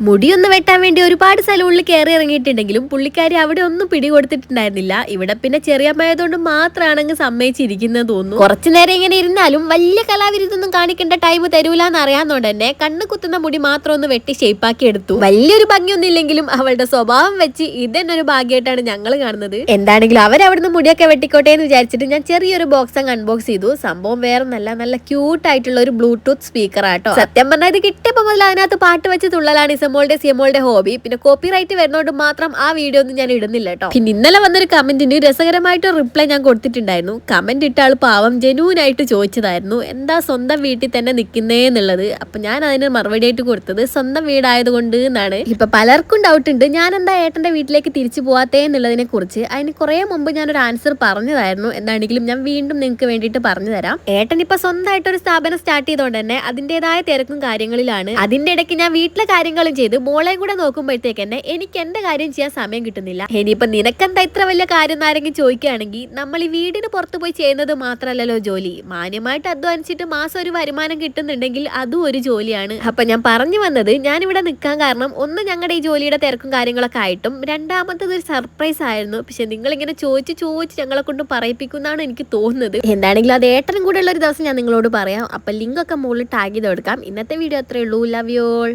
മുടിയൊന്ന് വെട്ടാൻ വേണ്ടി ഒരുപാട് സലൂണിൽ കയറി ഇറങ്ങിയിട്ടുണ്ടെങ്കിലും പുള്ളിക്കാരി അവിടെ ഒന്നും പിടികൊടുത്തിട്ടുണ്ടായിരുന്നില്ല. ഇവിടെ പിന്നെ ചെറിയമ്മയതുകൊണ്ട് അങ്ങ് സമ്മതിച്ചിരിക്കുന്നത് തോന്നുന്നു. കുറച്ചു നേരം ഇങ്ങനെ ഇരുന്നാലും വലിയ കലാവിരുദ്ധൊന്നും കാണിക്കേണ്ട ടൈം തരൂല എന്ന് അറിയാവുന്നതുകൊണ്ട് തന്നെ കണ്ണ് കുത്തുന്ന മുടി മാത്രം ഒന്ന് വെട്ടി ഷേപ്പാക്കി എടുത്തു. വലിയൊരു ഭംഗിയൊന്നും ഇല്ലെങ്കിലും അവളുടെ സ്വഭാവം വെച്ച് ഇതെന്നൊരു ഭാഗ്യമായിട്ടാണ് ഞങ്ങൾ കാണുന്നത്. എന്താണെങ്കിലും അവരവിടുന്ന് മുടിയൊക്കെ വെട്ടിക്കോട്ടെ എന്ന് വിചാരിച്ചിട്ട് ഞാൻ ചെറിയൊരു ബോക്സ് അങ്ങ് അൺബോക്സ് ചെയ്തു. സംഭവം വേറെ നല്ല നല്ല ക്യൂട്ട് ആയിട്ടുള്ള ഒരു ബ്ലൂടൂത്ത് സ്പീക്കർ ആട്ടോ. സത്യം പറഞ്ഞാൽ ഇത് കിട്ടിയപ്പോൾ മുതൽ അതിനകത്ത് പാട്ട് വെച്ച് തുള്ളലാണ് ഇസമോളുടെ സിയമോളുടെ ഹോബി പിന്നെ കോപ്പി റൈറ്റ് വരുന്നതുകൊണ്ട് മാത്രം ആ വീഡിയോ ഒന്നും ഞാൻ ഇടുന്നില്ല കേട്ടോ പിന്നെ ഇന്നലെ വന്നൊരു കമന്റിന് രസകരമായിട്ട് റിപ്ലൈ ഞാൻ കൊടുത്തിട്ടുണ്ടായിരുന്നു. കമന്റ് ഇട്ട ആൾ പാവം ആയിട്ട് ചോദിച്ചതായിരുന്നു. എന്താ സ്വന്തം വീട്ടിൽ തന്നെ നിൽക്കുന്നേ എന്നുള്ളത്. അപ്പൊ ഞാൻ അതിന് മറുപടി ആയിട്ട് കൊടുത്തത് സ്വന്തം വീടായതുകൊണ്ട് എന്നാണ്. ഇപ്പൊ പലർക്കും ഡൗട്ട് ഉണ്ട്. ഞാൻ എന്താ ഏട്ടന്റെ വീട്ടിലേക്ക് തിരിച്ചു പോവാത്തേ എന്നുള്ളതിനെ കുറിച്ച്. അതിന് കുറെ മുമ്പ് ഞാനൊരു ആൻസർ പറഞ്ഞതായിരുന്നു. എന്താണെങ്കിലും ഞാൻ വീണ്ടും നിങ്ങൾക്ക് വേണ്ടിയിട്ട് പറഞ്ഞു തരാം. ഏട്ടൻ ഇപ്പൊ സ്വന്തമായിട്ട് ഒരു സ്ഥാപനം സ്റ്റാർട്ട് ചെയ്തോണ്ട് തന്നെ അതിന്റേതായ തിരക്കും കാര്യങ്ങളിലാണ്. അതിന്റെ ഇടയ്ക്ക് ഞാൻ വീട്ടിലെ കാര്യങ്ങളും ചെയ്ത് മോളെ കൂടെ നോക്കുമ്പോഴത്തേക്ക് തന്നെ എനിക്ക് എന്റെ കാര്യം ചെയ്യാൻ സമയം കിട്ടുന്നില്ല. ഇനിയിപ്പൊ നിനക്കെന്താ ഇത്ര വലിയ കാര്യം ആരെങ്കിലും ചോദിക്കുകയാണെങ്കിൽ നമ്മൾ ഈ വീടിന് പുറത്ത് പോയി ചെയ്യുന്നത് മാത്രമല്ലല്ലോ ജോലി. മാന്യമായിട്ട് അധ്വാനിച്ചിട്ട് മാസം ഒരു വരുമാനം കിട്ടുന്നുണ്ടെങ്കിൽ അതും ഒരു ജോലിയാണ്. അപ്പൊ ഞാൻ പറഞ്ഞു വന്നത് ഞാൻ ഇവിടെ നിൽക്കാൻ കാരണം ഒന്ന് ഞങ്ങളുടെ ഈ ജോലിയുടെ തിരക്കും കാര്യങ്ങളൊക്കെ ആയിട്ടും രണ്ടാമത്തത് ഒരു സർപ്രൈസ് ആയിരുന്നു. പക്ഷെ നിങ്ങൾ ഇങ്ങനെ ചോദിച്ച് ചോദിച്ച് ഞങ്ങളെ കൊണ്ട് പറയിപ്പിക്കുന്നതാണ് എനിക്ക് തോന്നുന്നത്. എന്താണെങ്കിലും അത് ഏട്ടനും കൂടെ ഉള്ള ഒരു ദിവസം ഞാൻ നിങ്ങളോട് പറയാം. അപ്പൊ ലിങ്ക് ഒക്കെ മുകളിൽ ടാഗ് ചെയ്ത് കൊടുക്കാം. ഇന്നത്തെ വീഡിയോ അത്രേ ഉള്ളൂ. Love you all